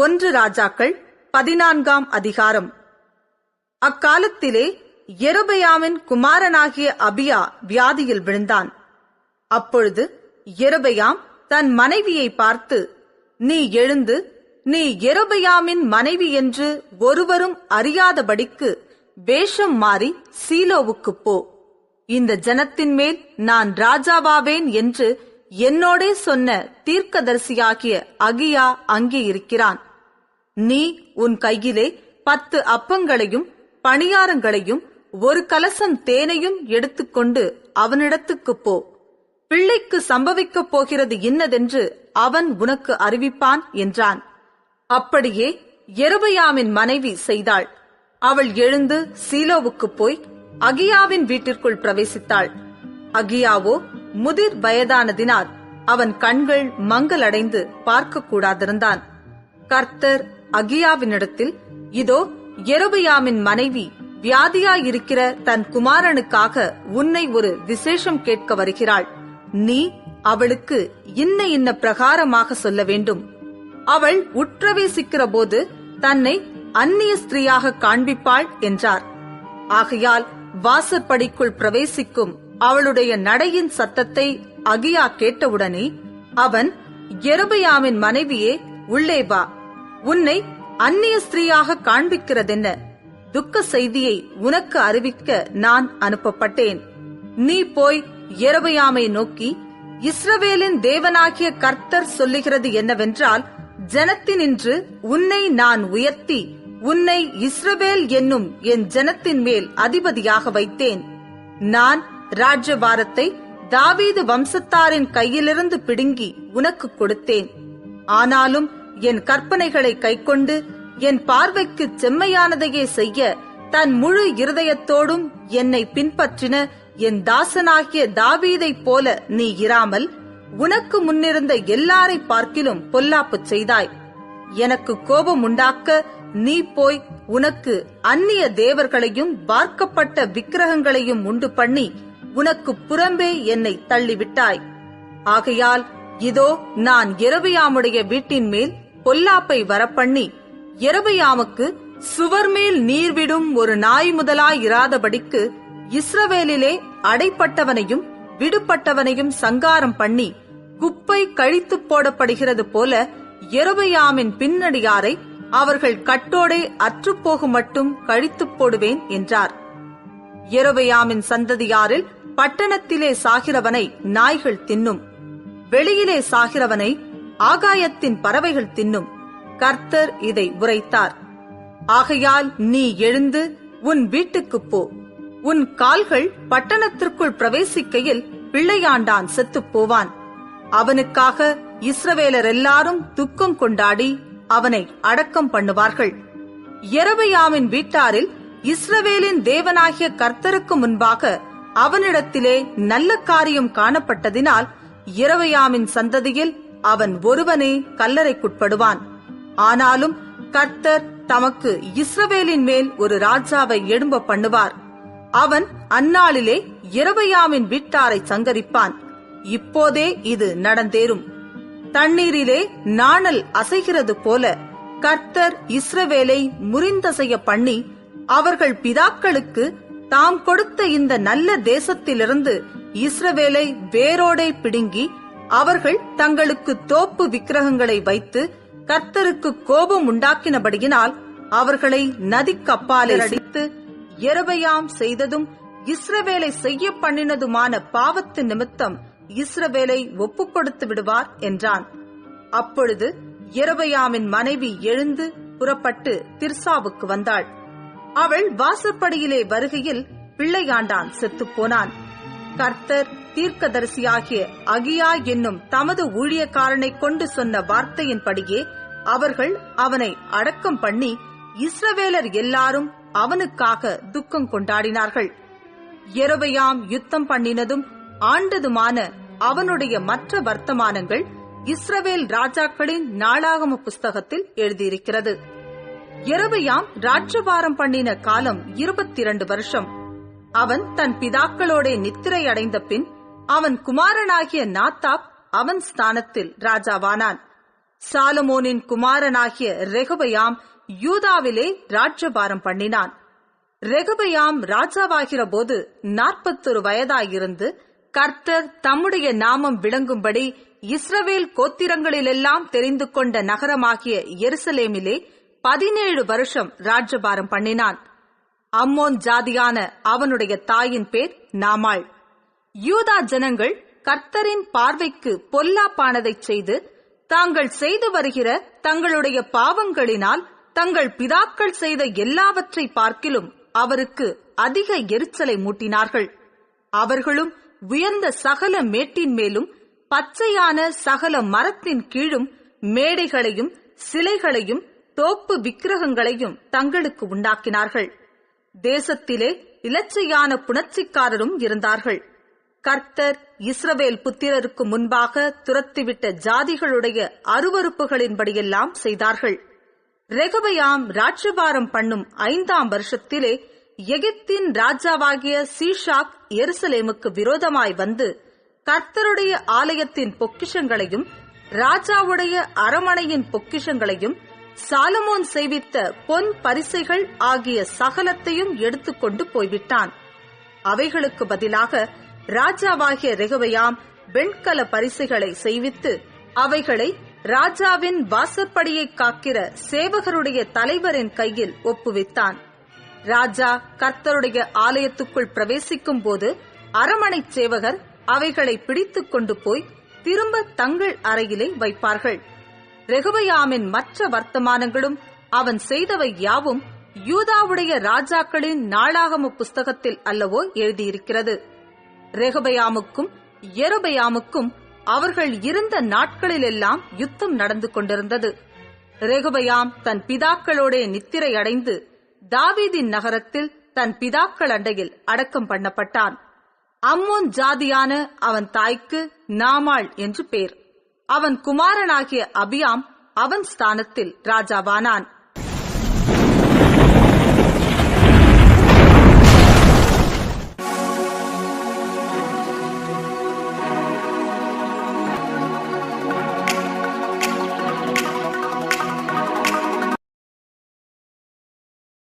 ஒன்று ராஜாக்கள் பதினான்காம் அதிகாரம். அக்காலத்திலே எருபயாமின் குமாரனாகிய அபியா வியாதியில் விழுந்தான். அப்பொழுது எருபயாம் தன் மனைவியை பார்த்து நீ எழுந்து நீ எருபயாமின் மனைவி என்று ஒருவரும் அறியாதபடிக்கு வேஷம் மாறி சீலோவுக்குப் போ. இந்த ஜனத்தின் மேல் நான் ராஜாவாவேன் என்று என்னோடே சொன்ன தீர்க்கதரிசியாகிய அகியா அங்கே இருக்கிறான். நீ உன் கையிலே பத்து அப்பங்களையும் பணியாரங்களையும் ஒரு கலசம் தேனையும் எடுத்துக்கொண்டு அவனிடத்துக்குப் போ. பிள்ளைக்கு சம்பவிக்கப் போகிறது இன்னதென்று அவன் உனக்கு அறிவிப்பான் என்றான். அப்படியே எருபயாமின் மனைவி செய்தாள். அவள் எழுந்து சீலோவுக்குப் போய் அகியாவின் வீட்டிற்குள் பிரவேசித்தாள். அகியாவோ முதிர் வயதானதினால் அவன் கண்கள் மங்கலடைந்து பார்க்க கூடாதிருந்தான் கர்த்தர் அகியாவினிடத்தில் இதோ எரோபியாமின் மனைவி வியாதியாயிருக்கிற தன் குமாரனுக்காக உன்னை ஒரு விசேஷம் கேட்க வருகிறாள். நீ அவளுக்கு இன்ன இன்ன பிரகாரமாக சொல்ல வேண்டும். அவள் உட்பிரவேசிக்கிற போது தன்னை அந்நிய ஸ்திரீயாக காண்பிப்பாள் என்றார். ஆகையால் வாசற்படிக்குள் பிரவேசிக்கும் அவளுடைய நடையின் சத்தத்தை அகியா கேட்டவுடனே அவன் எருபயாமின் மனைவியே உள்ளே வா. உன்னை அந்நிய ஸ்திரீயாக காண்பிக்கிறதென்ன? துக்க செய்தியை உனக்கு அறிவிக்க நான் அனுப்பப்பட்டேன். நீ போய் எரபயாமை நோக்கி இஸ்ரவேலின் தேவனாகிய கர்த்தர் சொல்லுகிறது என்னவென்றால் ஜனத்தினின்று உன்னை நான் உயர்த்தி உன்னை இஸ்ரவேல் என்னும் என் ஜனத்தின் மேல் அதிபதியாக வைத்தேன். நான் ராஜ்யபாரத்தை தாவீது வம்சத்தாரின் கையிலிருந்து பிடுங்கி உனக்கு கொடுத்தேன். ஆனாலும் என் கற்பனைகளை கைக்கொண்டு என் பார்வைக்கு செம்மையானதையே செய்ய தன் முழு இருதயத்தோடும் என்னை பின்பற்றின என் தாசனாகிய தாவீதைப் போல நீ இராமல் உனக்கு முன்னிருந்த எல்லாரை பார்க்கிலும் பொல்லாப்புச் செய்தாய். எனக்கு கோபம் உண்டாக்க நீ போய் உனக்கு அந்நிய தேவர்களையும் பார்க்கப்பட்ட விக்கிரகங்களையும் உண்டு பண்ணி உனக்கு புறம்பே என்னை தள்ளிவிட்டாய். ஆகையால் இதோ நான் இரவியாமுடைய வீட்டின் மேல் பொல்லாப்பை வரப்பண்ணி எரபியாமுக்கு சுவர் மேல் நீர்விடும் ஒரு நாய் முதலாயிராதபடிக்கு இஸ்ரவேலிலே அடைப்பட்டவனையும் விடுபட்டவனையும் சங்காரம் பண்ணி குப்பை கழித்து போடப்படுகிறது போல எருபயாமின் பின்னடியாரை அவர்கள் கட்டோடே அற்றுப்போகு மட்டும் கழித்துப் போடுவேன் என்றார். எருபயாமின் சந்ததியாரில் பட்டணத்திலே சாகிறவனை நாய்கள் தின்னும். வெளியிலே சாகிறவனை ஆகாயத்தின் பறவைகள் தின்னும். கர்த்தர் இதை உரைத்தார். ஆகையால் நீ எழுந்து உன் வீட்டுக்குப் போ. உன் கால்கள் பட்டணத்திற்குள் பிரவேசிக்கையில் பிள்ளையாண்டான் செத்துப் போவான். அவனுக்காக இஸ்ரவேலர் எல்லாரும் துக்கம் கொண்டாடி அவனை அடக்கம் பண்ணுவார்கள். எரபையாமின் வீட்டாரில் இஸ்ரவேலின் தேவனாகிய கர்த்தருக்கு முன்பாக அவனிடத்திலே நல்ல காரியம் காணப்பட்டதினால் இரவையாமின் சந்ததியில் அவன் ஒருவனே கல்லறைக்குட்படுவான். ஆனாலும் கர்த்தர் தமக்கு இஸ்ரவேலின் மேல் ஒரு ராஜாவை எழும்ப பண்ணுவார். அவன் அந்நாளிலே இரவையாவின் வீட்டாரை சங்கரிப்பான். இப்போதே இது நடந்தேறும். தண்ணீரிலே நாணல் அசைகிறது போல கர்த்தர் இஸ்ரவேலை முறிந்தசைய பண்ணி அவர்கள் பிதாக்களுக்கு தாம் கொடுத்த இந்த நல்ல தேசத்திலிருந்து இஸ்ரவேலை வேரோடே பிடுங்கி அவர்கள் தங்களுக்கு தோப்பு விக்கிரகங்களை வைத்து கர்த்தருக்கு கோபம் உண்டாக்கினபடியினால் அவர்களை நதிக்கப்பாலே அடித்து எரபயாம் செய்ததும் இஸ்ரவேலை செய்ய பண்ணினதுமான பாவத்து நிமித்தம் இஸ்ரவேலை ஒப்புக் கொடுத்து விடுவார் என்றான். அப்பொழுது எரபயாமின் மனைவி எழுந்து புறப்பட்டு திர்சாவுக்கு வந்தாள். அவள் வாசற்படியிலே வருகையில் பிள்ளையாண்டான் செத்துப் போனான் கர்த்தர் தீர்க்கதரிசியாகிய அகியா என்னும் தமது ஊழியக்காரனை கொண்டு சொன்ன வார்த்தையின்படியே அவர்கள் அவனை அடக்கம் பண்ணி இஸ்ரவேலர் எல்லாரும் அவனுக்காக துக்கம் கொண்டாடினார்கள். எரபயாம் யுத்தம் பண்ணினதும் ஆண்டதுமான அவனுடைய மற்ற வர்த்தமானங்கள் இஸ்ரவேல் ராஜாக்களின் நாளாகம புஸ்தகத்தில் எழுதியிருக்கிறது. எரபயாம் ராஜபாரம் பண்ணின காலம் இருபத்தி இரண்டு வருஷம். அவன் தன் பிதாக்களோட நித்திரை அடைந்த பின் அவன் குமாரனாகிய நாத்தாப் அவன் ஸ்தானத்தில் ராஜாவானான். சாலமோனின் குமாரனாகிய ரெகுபயாம் யூதாவிலே ராஜ்யபாரம் பண்ணினான். ரெகுபயாம் ராஜாவாகிற போது நாற்பத்தொரு வயதாயிருந்து கர்த்தர் தம்முடைய நாமம் விளங்கும்படி இஸ்ரவேல் கோத்திரங்களிலெல்லாம் தெரிந்து கொண்ட நகரமாகிய எருசலேமிலே பதினேழு வருஷம் ராஜ்யபாரம் பண்ணினான். அம்மோன் ஜாதியான அவனுடைய தாயின் பேர் நாமாள். யூதா ஜனங்கள் கர்த்தரின் பார்வைக்கு பொல்லாப்பானதைச் செய்து தாங்கள் செய்து வருகிற தங்களுடைய பாவங்களினால் தங்கள் பிதாக்கள் செய்த எல்லாவற்றை பார்க்கிலும் அவருக்கு அதிக எரிச்சலை மூட்டினார்கள். அவர்களும் உயர்ந்த சகல மேட்டின் மேலும் பச்சையான சகல மரத்தின் கீழும் மேடைகளையும் சிலைகளையும் தோப்பு விக்கிரகங்களையும் தங்களுக்கு உண்டாக்கினார்கள். தேசத்திலே இலச்சையான புணர்ச்சிக்காரரும் இருந்தார்கள். கர்த்தர் இஸ்ரவேல் புத்திரருக்கு முன்பாக துரத்திவிட்ட ஜாதிகளுடைய அருவறுப்புகளின்படியெல்லாம் செய்தார்கள். ரெகபயாம் ராஜ்யபாரம் பண்ணும் ஐந்தாம் வருஷத்திலே எகிப்தின் ராஜாவாகிய சீஷாக் எருசலேமுக்கு விரோதமாய் வந்து கர்த்தருடைய ஆலயத்தின் பொக்கிஷங்களையும் ராஜாவுடைய அரமனையின் பொக்கிஷங்களையும் சாலமோன் செய்வித்த பொன் பரிசைகள் ஆகிய சகலத்தையும் எடுத்துக்கொண்டு போய்விட்டான். அவைகளுக்கு பதிலாக ராஜாவாகிய ரெகுவையாம் வெண்கல பரிசைகளை செய்வித்து அவைகளை ராஜாவின் வாசற்படியை காக்கிற சேவகருடைய தலைவரின் கையில் ஒப்புவித்தான். ராஜா கர்த்தருடைய ஆலயத்துக்குள் பிரவேசிக்கும் போது அரமனை சேவகர் அவைகளை பிடித்துக் கொண்டு போய் திரும்ப தங்கள் அறையிலே வைப்பார்கள். ரெகுபயாமின் மற்ற வர்த்தமானங்களும் அவன் செய்தவை யாவும் யூதாவுடைய ராஜாக்களின் நாளாகம புஸ்தகத்தில் அல்லவோ எழுதியிருக்கிறது. ரெகுபயாமுக்கும் எருபயாமுக்கும் அவர்கள் இருந்த நாட்களிலெல்லாம் யுத்தம் நடந்து கொண்டிருந்தது. ரெகுபயாம் தன் பிதாக்களோடே நித்திரை அடைந்து தாவீதின் நகரத்தில் தன் பிதாக்கள் அண்டையில் அடக்கம் பண்ணப்பட்டான். அம்மோன் ஜாதியான அவன் தாய்க்கு நாமாள் என்று பேர் அவன் குமாரனாகிய அபியாம் அவன் ஸ்தானத்தில் ராஜாவானான்.